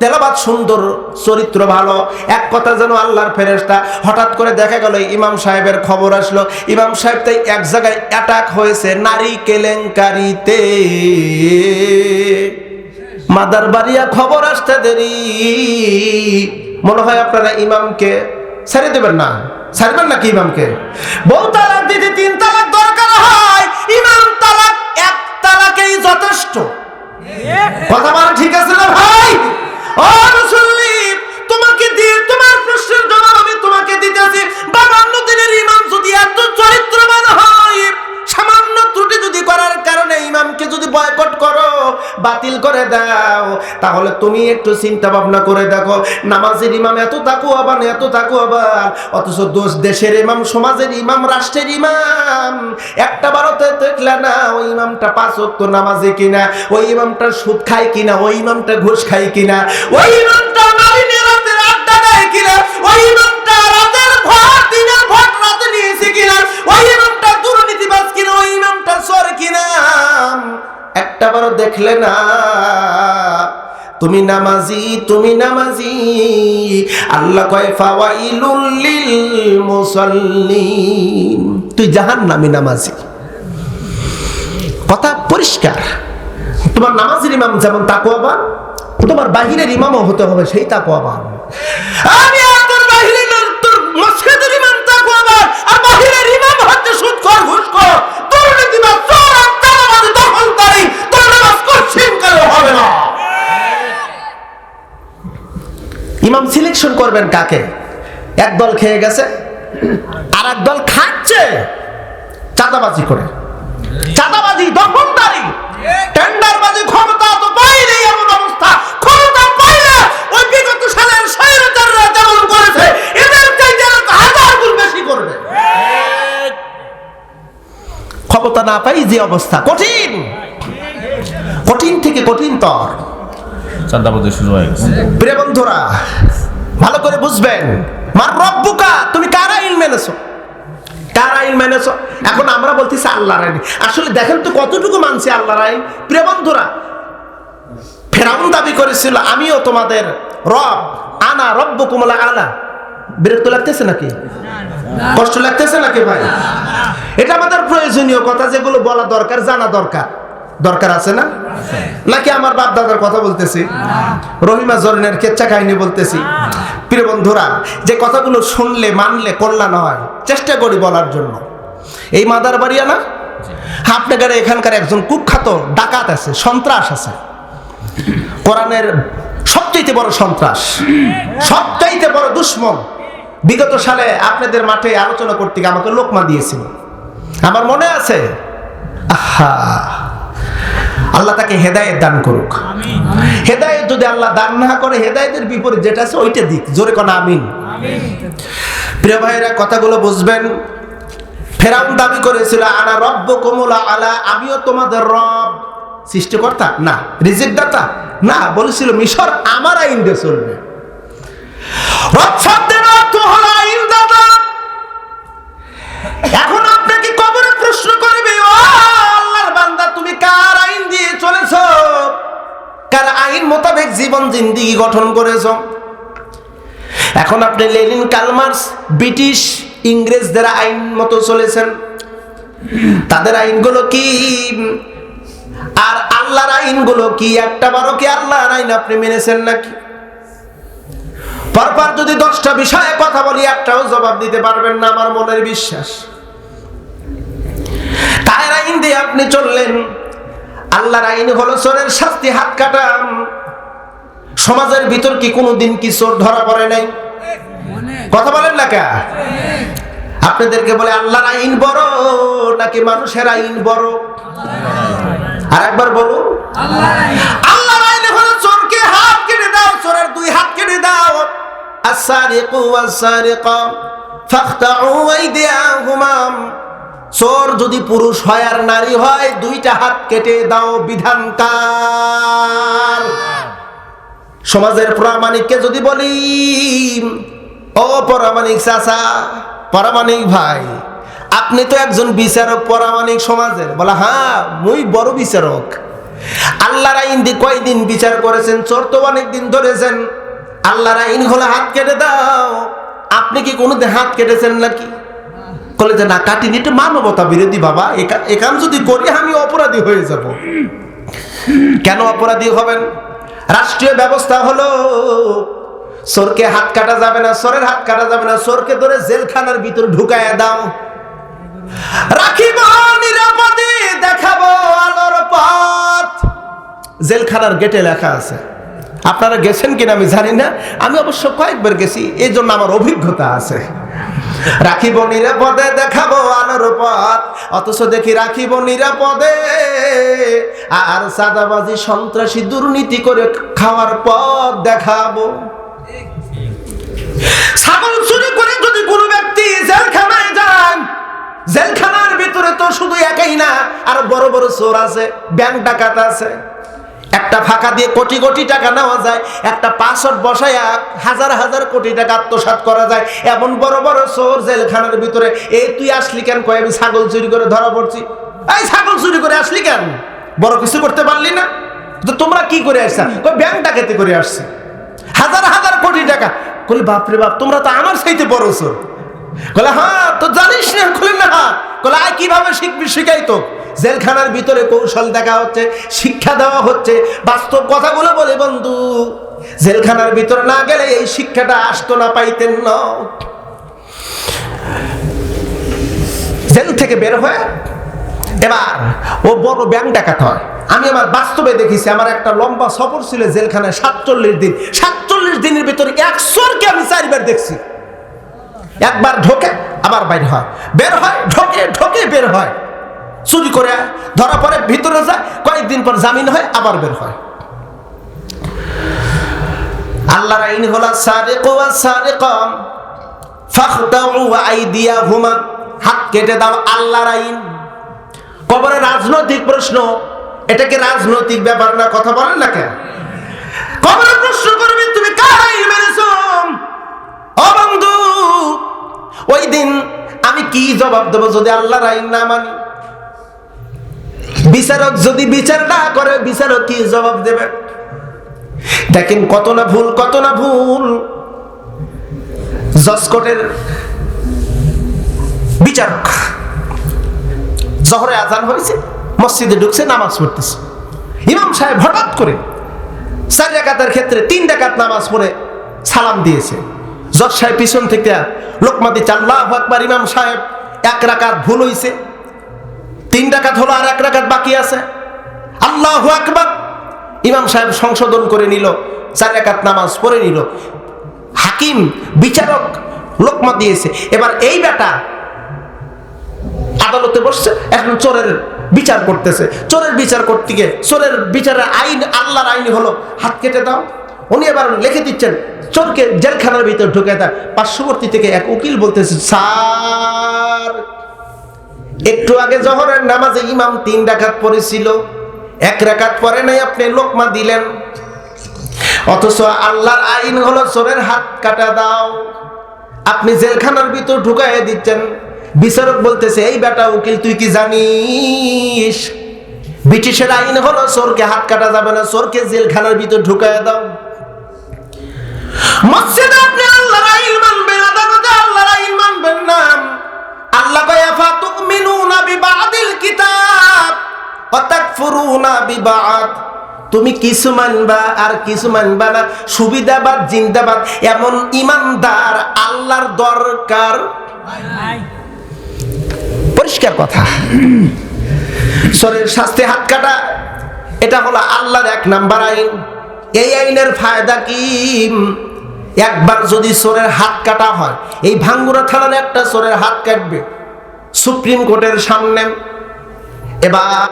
তেলাবাদ সুন্দর, চরিত্র ভালো। এক কথা যেন আল্লাহর ফেরেস্তা হঠাৎ করে দেখা গেল, ইমাম সাহেবের খবর আসলো। ইমাম সাহেব তাই এক জায়গায় অ্যাটাক হয়েছে, নারী কেলেঙ্কারিতে। মাদার বাড়িয়া খবর আসতে দেরি। মনে হয় আপনারা ইমামকে ছেড়ে দেবেন না। ছাড়বেন নাকি ইমামকে? বউ তালাক দিতে বয়কট করো, বাতিল করে দাও। তাহলে তুমি একটু চিন্তা ভাবনা করে দেখো, নামাজের ইমাম এত তাকু আবার এত তাকু আবার অথচ দোষ দেশের ইমাম, সমাজের ইমাম, রাষ্ট্রের ইমাম। একটা বারোতে দেখলে না, ওই ইমামটা পাঁচ অক্ত নামাজে কিনা, ওই ইমামটা সুদ খায় কিনা, ওই ইমামটা ঘুষ খায় কিনা, ওই ইমামটা আড্ডা দেয় কিনা, ওই ইমামটা দেখলে না। তুমি নামাজি তুমি নামাজি। আল্লাহ কয়, ফাওয়াইলুল লিল মুসাল্লিন। তুই জাহান্নামী নামাজি। কথা পরিষ্কার। তোমার নামাজের ইমাম যেমন তাকওয়াবান, তোমার বাহিরের ইমামও হতে হবে সেই তাকওয়াবান। সিলেকশন করবেন কাকে? এক দল খেয়ে গেছে আর এক দল খাচ্ছে। চাঁদাবাজি করে। চাঁদাবাজি দখলদারি। টেন্ডারবাজি ক্ষমতা তো পাইলে এমন অবস্থা। ক্ষমতা পাইলে ওই বিগত সালের স্বৈরাচাররা যেমন করেছে এদের চাইতে হাজার গুণ বেশি করবে। ক্ষমতা না পাই যে অবস্থা কঠিন। কঠিন থেকে কঠিন তর চাঁদাবাজি শুরু হয়ে গেছে। প্রিয় বন্ধুরা ভালো করে বুঝবেন। মার রব্বুকা, তুমি কার আইন মেনেছো? কার আইন মেনেছো? এখন আমরা বলতেছি আল্লাহর আইন আসলে দেখেন তো কতটুকু মানছি আল্লাহর আইন প্রিয় বন্ধুরা, ফেরাউন দাবি করেছিল, আমিও তোমাদের রব, আনা রব্ব কুমলা আনা বিরক্ত লাগতেছে নাকি? কষ্ট লাগতেছে নাকি ভাই? এটা আমাদের প্রয়োজনীয় কথা, যেগুলো বলা দরকার, জানা দরকার। দরকার আছে না? নাকি আমার বাপ দাদার কথা বলতেছি? রহিমা জরিনের কেচ্চা কাহিনী বলতেছি। প্রিয় বন্ধুরা, যে কথাগুলো শুনলে, মানলে কল্যাণ হয়, চেষ্টা করি বলার জন্য। এই মাদার বাড়িয়া না আপনাদের এখানকার একজন কুখ্যাত ডাকাত আছে, সন্ত্রাস আছে। কোরআনের সবচাইতে বড় সন্ত্রাস, সবচাইতে বড় দুশ্মন। বিগত সালে আপনাদের মাঠে আলোচনা করতে গিয়ে আমাকে লোকমা দিয়েছিল। আমার মনে আছে, আহা আল্লাহ তাকে হেদায়েত দান করুক। হেদায়েত যদি আল্লাহ দান না করে হেদায়েতের বিপরীত যেটা আছে ওইটা দিক। জোরে কোন আমিন। প্রিয় ভাইরা কথাগুলো বুঝবেন। ফেরাউন দাবি করেছিল আনা রব্ব কমলা আলা আমিও তোমাদের রব সৃষ্টিকর্তা? না। রিজিক দাতা না। বলেছিল মিশর আমার আইন দিয়ে চলবে। রব শব্দের অর্থ হলো আইন দাতা এখন আইন মোতাবেক জীবন জিন্দিগি গঠন করেছ। এখন আপনি লেনিন কালমার্স, ব্রিটিশ ইংরেজদের আইন মতো চলেছেন, তাদের আইনগুলো কি? আর আল্লাহর আইনগুলো কি? একটা বারো কি আল্লাহর আইন আপনি মেনেছেন নাকি? পরপর যদি দশটা বিষয়ে কথা বলি, একটাও জবাব দিতে পারবেন না আমার মনের বিশ্বাস। কায়ের আইন দিয়ে আপনি চললেন? আল্লাহর আইন হলো চোরের শাস্তি, হাত কাটা সমাজের ভিতর কি কোনোদিন কি চোর ধরা পড়ে নাই? কথা বলেন না কা? আপনাদেরকে বলে আল্লাহর আইন বড় নাকি মানুষের আইন বড়? আর একবার বলুন। আল্লাহর আইন হলো চোরকে হাত কেটে দাও, চোরের দুই হাত কেটে দাও। আসারিকু ওয়াসারিকা ফাখতাউ আইদিয়াহুমা। চোর যদি পুরুষ হয় আর নারী হয়, দুইটা হাত কেটে দাও বিধানকার সমাজের প্রামাণিককে যদি বলি, ও পরামাণিক চাচা, পরামাণিক ভাই, আপনি তো একজন বিচারক পরামাণিক সমাজের। বলা হ্যাঁ মুই বড় বিচারক। আল্লাহর আইন দিয়ে কয়দিন বিচার করেছেন, চোর তো অনেক দিন ধরেছেন। আল্লাহর আইন হলে হাত কেটে দাও। আপনি কি কোনোদিন হাত কেটেছেন নাকি? বলে যে না কাটিনি এটা মানবতা বিরোধী বাবা। এখান যদি করি, আমি অপরাধী হয়ে যাব। কেন অপরাধী হবেন? রাষ্ট্রীয় ব্যবস্থা হলো সোরকে হাত কাটা যাবে না সোরের হাত কাটা যাবে না সোরকে ধরে জেলখানার ভিতরে ঢুকায় দাও। রাখিব নিরাপদে, দেখাবো আলোর পথ। জেলখানার গেটে লেখা আছে। আপনারা গেছেন কিনা আমি জানি না। আমি অবশ্য কয়েকবার গেছি এই জন্য আমার অভিজ্ঞতা আছে। রাখিব নিরাপদে, দেখাবো আলোর পথ। অথচ দেখি রাখিব নিরাপদে। আর সাদাবাজি, সন্ত্রাসী দুর্নীতি করে খাওয়ার পথ দেখাবো। ছাগল চুরি করে যদি কোনো ব্যক্তি জেলখানায় যান, জেলখানার ভিতরে তো শুধু একাই না, আর বড় বড় চোর আছে, ব্যাংক ডাকাত আছে। একটা ফাঁকা দিয়ে কোটি কোটি টাকা নেওয়া যায়, একটা পাসওয়ার্ড বসায় হাজার হাজার কোটি টাকা আত্মসাৎ করা যায়। এমন বড় বড় চোর জেলখানার ভিতরে এই তুই আসলি কেন? কয়, আমি ছাগল চুরি করে ধরা পড়ছি। এই ছাগল চুরি করে আসলি কেন? বড় কিছু করতে পারলি না? তো তোমরা কি করে আসছা? কই ব্যাংক ডাকাতি করে আসছে? হাজার হাজার কোটি টাকা। কলি বাপরে বাপ, তোমরা তো আমার সাইতে বড় চোর। কলে হ্যাঁ তো জানিস না খুলে না। কলে আয়, কীভাবে শিখবি, শিখাই তো জেলখানার ভিতরে কৌশল দেখা হচ্ছে, শিক্ষা দেওয়া হচ্ছে। বাস্তব কথাগুলো বলে, বন্ধু, জেলখানার ভিতরে না গেলে এই শিক্ষাটা আসতো না, পাইতেন না। জেল থেকে বের হয়ে এবার ও বড় ব্যাংক ডাকাত হয়। আমি আমার বাস্তবে দেখেছি, আমার একটা লম্বা সফর ছিল জেলখানায় সাতচল্লিশ দিন। সাতচল্লিশ দিনের ভিতরে একশোরকে আমি চারবার দেখছি। একবার ঢোকে, আবার বাইর হয়। বের হয়, ঢোকে ঢোকে, বের হয়। চুরি করে, ধরা পড়ে, ভিতরে যায়, কয়েকদিন পর জামিন হয়, আবার বের হয়। আল্লাহর আইন হলো সারিকু ওয়া সারিকাম ফাখতাউ আইদিয়াহুমা, হাত কেটে দাও, আল্লাহর আইন। কবরে রাজনৈতিক প্রশ্ন, এটা কি রাজনৈতিক ব্যাপার না কথা বলেন না কেন? কবরে প্রশ্ন করবে, তুমি কার আইন মেরেছো ওই দিন আমি কি জবাব দেবো যদি আল্লাহর আইন না মানি? বিচারক যদি বিচার না করে, বিচারক কি জবাব দেবে? দেখেন কত না ভুল, কত না ভুল। জসকোটের বিচারক জহরে আজান হয়েছে, মসজিদে ঢুকছে, নামাজ পড়তেছে। ইমাম সাহেব হঠাৎ করে চার ডাকাতের ক্ষেত্রে তিন ডাকাত নামাজ পড়ে সালাম দিয়েছে। জজ সাহেব পিছন থেকে লোকমাতি দিচ্ছে আল্লাহ আকবার ইমাম সাহেব এক রাকাত ভুল হইছে। তিন ডাকাত হলো আর এক রাকাত বাকি আছে। আল্লাহ আকবার। ইমাম সাহেব সংশোধন করে নিল, চার একাত নামাজ পড়ে নিল। হাকিম, বিচারক লোকমা দিয়েছে। এবার এই বেটা আদালতে বসছে, এখন চোরের বিচার করতেছে। চোরের বিচার করতে গিয়ে চোরের বিচারের আইন, আল্লাহর আইন হলো, হাত কেটে দাও। উনি এবার লিখে দিচ্ছেন, চোরকে জেলখানার ভিতর ঢুকে দেয়। পার্শ্ববর্তী থেকে এক উকিল বলতেছে, স্যার একটু আগে জহরের নামাজে ইমাম তিন রাকাত পড়েছিল। এক রাকাত পরে নাই আপনি লোকমা দিলেন। অথচ আল্লাহর আইন হলো চোরের হাত কাটা দাও। আপনি জেলখানার ভিতর ঢুকাইয়া দিচ্ছেন। বিচারক বলতেছে, এই বেটা উকিল, তুই কি জানিস? ব্রিটিশের আইন হলো চোরকে হাত কাটা যাবে না, চোরকে জেলখানার ভিতর ঢুকাইয়া দাও। মসজিদে আপনি আল্লাহর আইন মানবেন তুমি কিছু মানবা আর কিছু মানবা না। সুবিধাবাদ, জিন্দাবাদ, এমন ইমানদার আল্লাহর দরকার পরিষ্কার কথা। শরীর শাস্তি হাত কাটা, এটা হলো আল্লাহর এক নাম্বার আইন। এই আইনের ফায়দা কি? একবার যদি চোরের হাত কাটা হয়, এই ভাঙ্গুরা থানার একটা চোরের হাত কাটবে। সুপ্রিম কোর্টের সামনে। এবার